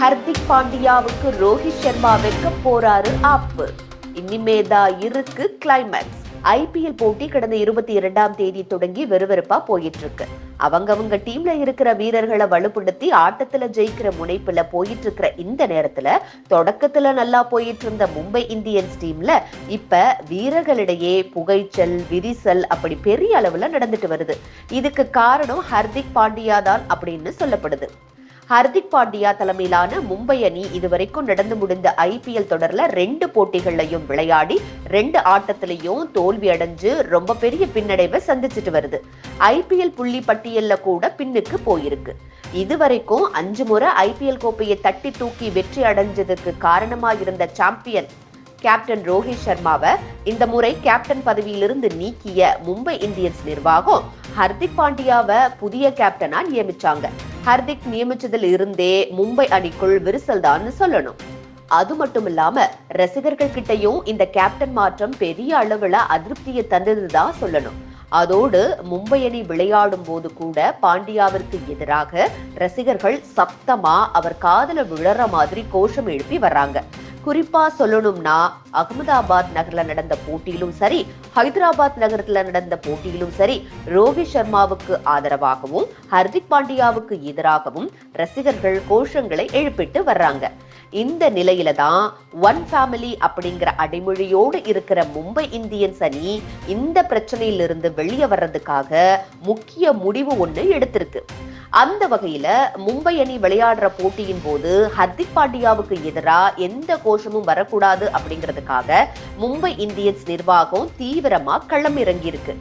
ஹர்திக் பாண்டியாவுக்கு ரோஹித் சர்மா வைக்க போறாரு ஆப்பு. இனிமேதான் இருக்கு கிளைமேக்ஸ் ஐபிஎல் போட்டி கடந்த இருபத்தி இரண்டாம் தேதி தொடங்கி விறுவிறுப்பா போயிட்டு இருக்கு அவங்கவங்க டீம்ல இருக்கிற வீரர்களை வலுப்படுத்தி ஆட்டத்துல ஜெயிக்கிற முனைப்புல போயிட்டு இருக்கிற இந்த நேரத்துல தொடக்கத்துல நல்லா போயிட்டு இருந்த மும்பை இந்தியன்ஸ் டீம்ல இப்ப வீரர்களிடையே புகைச்சல் விரிசல் அப்படி பெரிய அளவுல நடந்துட்டு வருது. இதுக்கு காரணம் ஹர்திக் பாண்டியா தான் அப்படின்னு சொல்லப்படுது. ஹர்திக் பாண்டியா தலைமையிலான மும்பை அணி இதுவரைக்கும் நடந்து முடிந்த ஐபிஎல் தொடர்ல ரெண்டு போட்டிகள்லையும் விளையாடி ரெண்டு ஆட்டத்திலையும் தோல்வி அடைஞ்சு ரொம்ப பெரிய பின்னடைவை சந்திச்சுட்டு வருது. ஐபிஎல் புள்ளி பட்டியல்ல கூட பின்னுக்கு போயிருக்கு. இதுவரைக்கும் அஞ்சு முறை ஐபிஎல் கோப்பையை தட்டி தூக்கி வெற்றி அடைஞ்சதுக்கு காரணமா இருந்த சாம்பியன் கேப்டன் ரோஹித் சர்மாவை இந்த முறை கேப்டன் பதவியிலிருந்து நீக்கிய மும்பை இந்தியன்ஸ் நிர்வாகம் ஹர்திக் பாண்டியாவை புதிய கேப்டனா நியமிச்சாங்க. ஹர்திக் நியமிச்சதில் இருந்தே மும்பை அணிக்குள் விரிசல் தான் சொல்லணும். அது மட்டும் இல்லாம ரசிகர்கள் கிட்டையும் இந்த கேப்டன் மாற்றம் பெரிய அளவுல அதிருப்தியை தந்ததுதான் சொல்லணும். அதோடு மும்பை அணி விளையாடும் போது கூட பாண்டியாவிற்கு எதிராக ரசிகர்கள் சப்தமா அவர் காதல விழற மாதிரி கோஷம் எழுப்பி வர்றாங்க. குறிப்பா சொல்லணும்னா அகமதாபாத் நகர்ல நடந்த போட்டியிலும் சரி ஹைதராபாத் நகரத்துல நடந்த போட்டியிலும் சரி ரோஹித் சர்மாவுக்கு ஆதரவாகவும் ஹர்திக் பாண்டியாவுக்கு எதிராகவும் ரசிகர்கள் கோஷங்களை எழுப்பிட்டு வர்றாங்க. இந்த நிலையில தான் ஒன் ஃபேமிலி அப்படிங்கிற அடைமொழியோடு இருக்கிற மும்பை இந்தியன்ஸ் அணி இந்த பிரச்சனையிலிருந்து வெளியே வர்றதுக்காக முக்கிய முடிவு ஒன்று எடுத்திருக்கு. அந்த வகையில மும்பை அணி விளையாடுற போட்டியின் போது ஹர்திக் பாண்டியாவுக்கு எதிராக எந்த கோஷமும் வரக்கூடாது அப்படிங்கிறதுக்காக மும்பை இந்தியன்ஸ் நிர்வாகம் தீவிரமா களம் இறங்கியிருக்கு.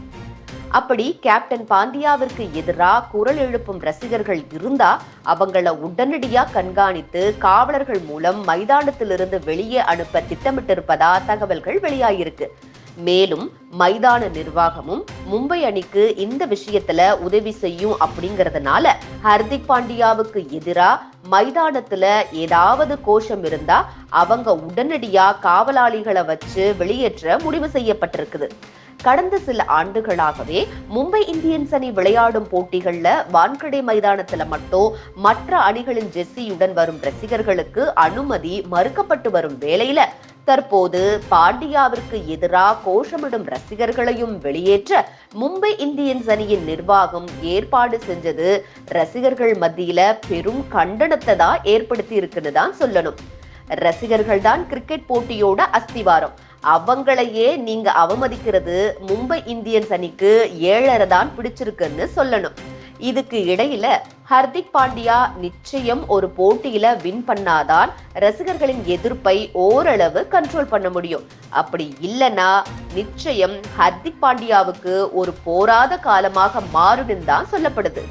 அப்படி கேப்டன் பாண்டியாவிற்கு எதிராக குரல் எழுப்பும் ரசிகர்கள் இருந்தா அவங்கள உடனடியா கண்காணித்து காவலர்கள் மூலம் மைதானத்திலிருந்து வெளியே அனுப்ப திட்டமிட்டிருப்பதா தகவல்கள் வெளியாகிருக்கு மேலும் மைதான நிர்வாகமும் மும்பை அணிக்கு இந்த விஷயத்துல உதவி செய்யும் அப்படிங்கறதுனால ஹர்திக் பாண்டியாவுக்கு எதிரா மைதானத்துல ஏதாவது கோஷம் இருந்தா அவங்க உடனடியா காவலாளிகளை வச்சு வெளியேற்ற முடிவு செய்யப்பட்டிருக்குது. கடந்த சில ஆண்டுகளாகவே மும்பை இந்தியன்ஸ் அணி விளையாடும் போட்டிகள்ல வான்கடை மைதானத்துல மட்டும் மற்ற அணிகளின் ஜெஸ்ஸியுடன் வரும் ரசிகர்களுக்கு அனுமதி மறுக்கப்பட்டு வரும் வேளையில தற்போது பாண்டியாவிற்கு எதிராக கோஷமிடும் ரசிகர்களையும் வெளியேற்ற மும்பை இந்தியன்ஸ் அணியின் நிர்வாகம் ஏற்பாடு செஞ்சது. ரசிகர்கள் மத்தியில பெரும் கண்டனத்தை தான் ஏற்படுத்தி இருக்குன்னு தான் சொல்லணும். ரசிகர்கள் தான் கிரிக்கெட் போட்டியோட அஸ்திவாரம். அவங்களையே நீங்க அவமதிக்கிறது மும்பை இந்தியன்ஸ் அணிக்கு ஏழரை தான் பிடிச்சிருக்குன்னு சொல்லணும். இதுக்கு இடையில ஹர்திக் பாண்டியா நிச்சயம் ஒரு போட்டியில வின் பண்ணாதான் ரசிகர்களின் எதிர்ப்பை ஓரளவு கண்ட்ரோல் பண்ண முடியும். அப்படி இல்லைன்னா நிச்சயம் ஹர்திக் பாண்டியாவுக்கு ஒரு போராத காலமாக மாறுடும் தான் சொல்லப்படுது.